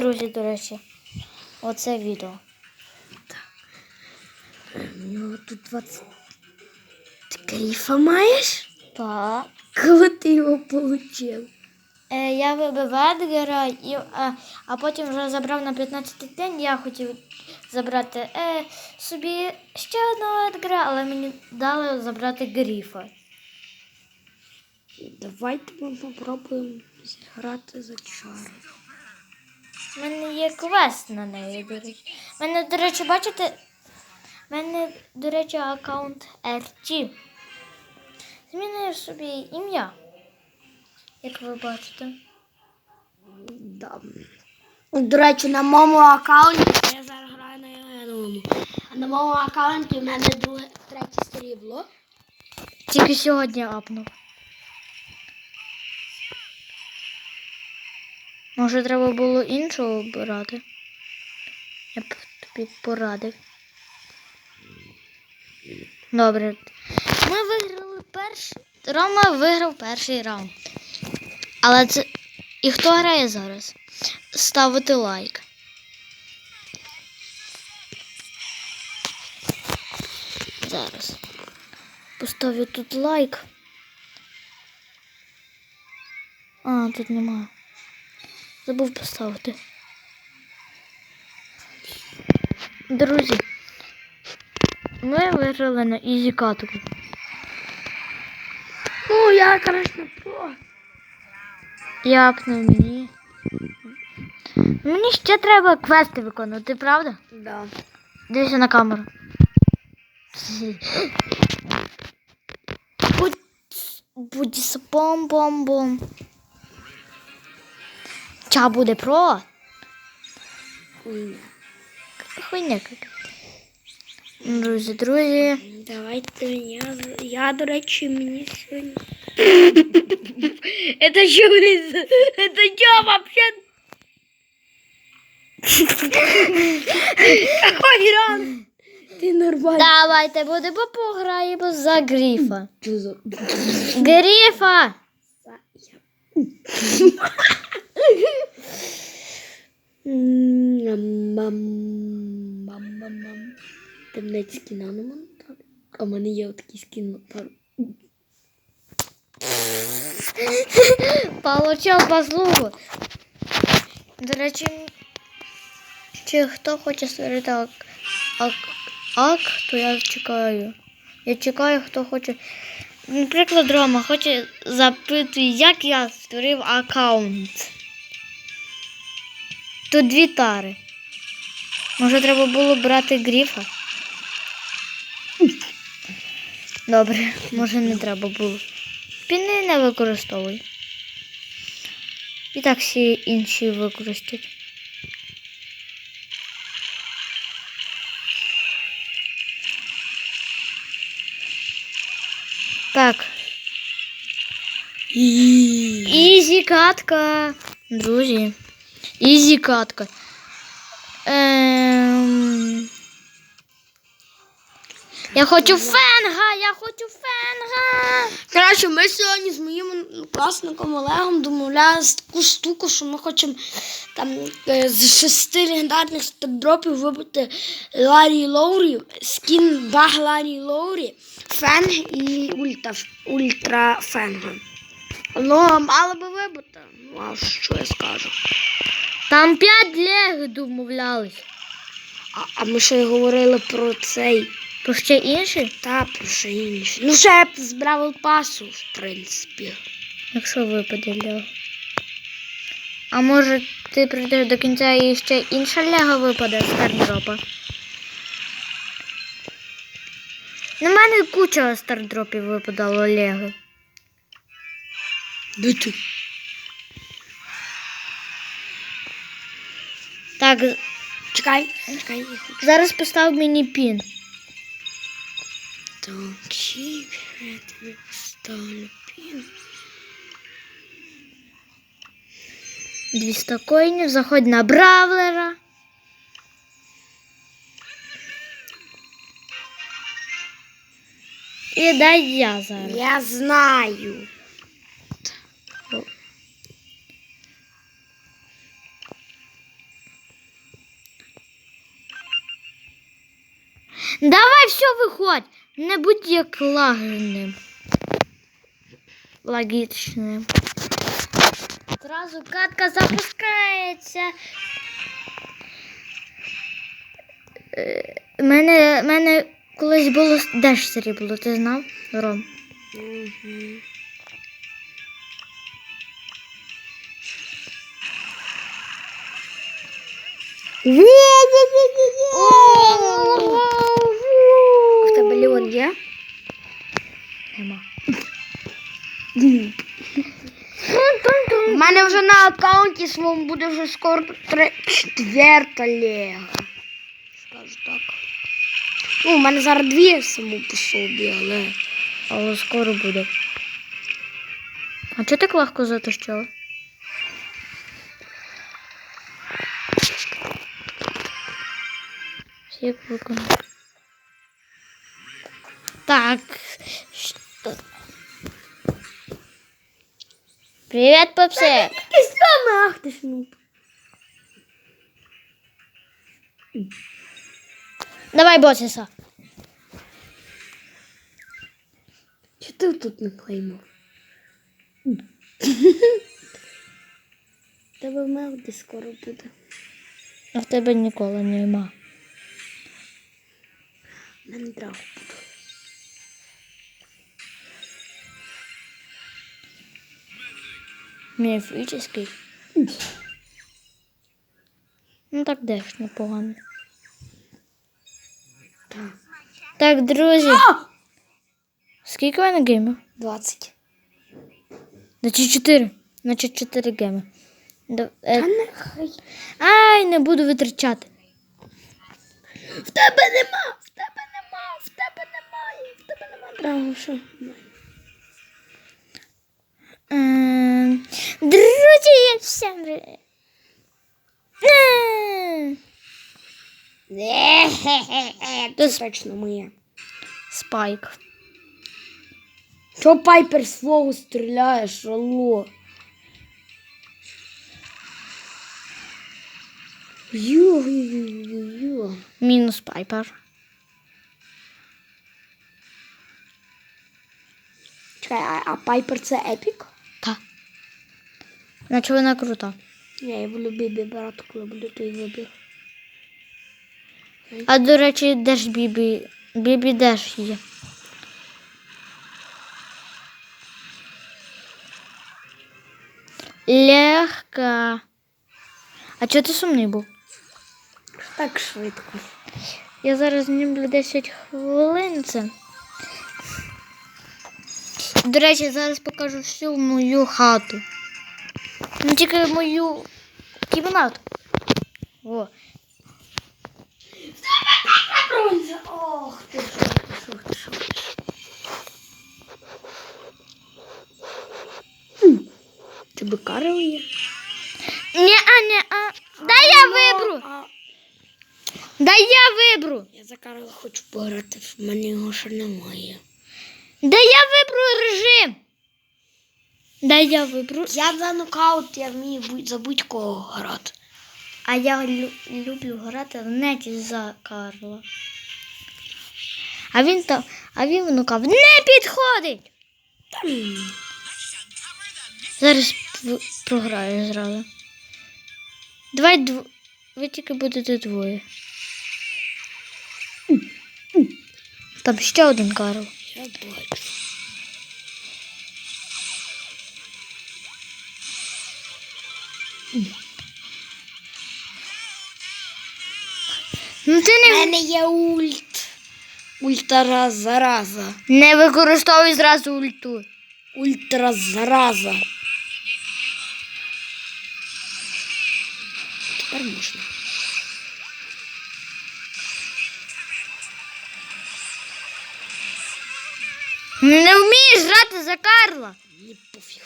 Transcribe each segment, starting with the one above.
Друзі, до речі, оце відео. У нього тут 20. Ти грифа маєш? Так. Коли ти його получив? Е, я вибив Едгара, і, а, а потім вже забрав на 15 день. Я хотів забрати е, собі ще одного Едгара, але мені дали забрати Гріфа. Давайте ми попробуємо зіграти за чари. У мене є квест на неї, до речі. У мене, до речі, бачите, в мене, до речі, аккаунт RT. Змінив собі ім'я, як ви бачите. Да. До речі, на моєму аккаунті я зараз граю на Євгеновому. А на моєму аккаунті в мене друге, третє срібло. Тільки сьогодні апнув. Може, треба було іншого обирати? Я б тобі порадив. Добре. Ми виграли перший. Рома виграв перший раунд. Але це. І хто грає зараз? Ставити лайк. Зараз. Поставлю тут лайк. А, тут немає. Забув поставити. Друзі, ми виграли на ізі катку. Ну, я, конечно, про. Як на мені? Мені ще треба квести виконувати, правда? Да. Дивися на камеру. Будь, будь бом-бом-бом. Ча буде про? Хуйня. Хуйня як. Друзі, друзі. Давайте я, я, до речі, мені сьогодні. Это что, блин? Это что вообще? Какой ран? Ти нормально. Давайте будемо пограємо за гріфа. Що за... Гріфа! Ти мене скіна на мене? А в мене є отакий скін. Получав послугу. До речі, чи хто хоче створити ак, ак, ак, то я чекаю. Я чекаю, хто хоче. Наприклад, Рома хоче запитує, як я створив аккаунт. Тут дві тари. Може, треба було брати гріфа? Добре, може не треба було. Піни не використовуй. І так всі інші використають. Так, ізі катка. Друзі. Ізі катка. Ем... Я хочу фенга! Я хочу фенга! Коротше, ми сьогодні з моїм класником Олегом домовлялися таку штуку, що ми хочемо там е, з шести легендарних степдропів вибити Ларі Лоурі, скін баг Ларі Лоурі, фенг і ультра, ультра фенга. Ну, мало би вибити. Ну, а що я скажу? Там п'ять лег домовлялись. А, а ми ще й говорили про цей. Про ще інші? Та про що інше. Ну, ще б з Бравл Пасу, в принципі. Якщо випаде лего. А може ти прийдеш до кінця і ще інша лего випаде з стардропа? На мене куча стардропів випадало лего. Де ти? Так, Чекай, чекай. зараз постав мені пін. Так, чіп, я тобі поставлю пін. 200 коїнів, заходь на бравлера. І дай я зараз. Я знаю. Давай все виходь. Не будь як лагерним. Логічним. Зразу катка запускається. Е, Мене, мене колись було дешсері було, ти знав, Ром? Угу. В тебе? Нема. У мене вже на аккаунті своєму буде вже скоро четверта лего. Скажу так. Ну, у мене зараз дві само по собі, але. Але скоро буде. А чого так легко затащила? Всі виконали. Так. Що? Привіт, попсик. Саме ах ти шнуп. Давай босиса. Чи ти тут не клеймав? Тебе мелоді скоро буде. А в тебе ніколи нема. Драв. Міфічний. Ну так деш непогано. Так, друзі. Скільки у мене геймів? 20. Значить 4. Значить 4 гейми. Е, Та нехай. Ай, не буду витрачати. В тебе нема, в тебе драгу, що? Ем, Друзі, всім привіт. Е, моє. Спайк. Чо пайпер свого стріляєш, алло? Йо-йо-йо-йо. Мінус пайпер. Чекай, а, а пайпер це епік? Та. Наче вона крута. Я його любив брати, коли буду той вибіг. А до речі, де ж Бібі? Бібі де ж є? Легка. А чого ти сумний був? Так швидко. Я зараз знімлю 10 хвилин це. До речі, зараз покажу всю мою хату. Ну тільки мою кімнату. О. Ох ти ти що, ти що. Тебе карил є? Ні, а, не, а. Дай я виберу. А, Дай я виберу. я за Карла хочу пограти, в мене його ще немає. Дай я виберу режим. Дай я виберу. Я за нокаут, я вмію за будь-кого грати. А я лю- люблю грати в неті за Карла. А він там, а він внукав не підходить. Зараз програю зразу. Давай дв... ви тільки будете двоє. Там ще один Карл. Я бачу. Ну ти У не, мене є ульт. Ультра зараза. не використовуй зразу ульту. Ультра зараза. Тепер можна. Не вмієш грати за Карла. Мені пофіг.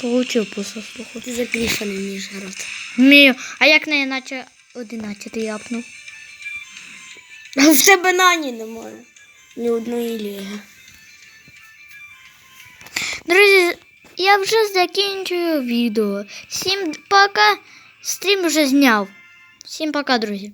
Получив по заслуху. Ти за Кріша не вмієш грати. Вмію. А як не іначе 11 япнув? А в тебе нані немає. Ні одної ліги. Друзі, я вже закінчую відео. Всім пока. Стрім вже зняв. Всім пока, друзі.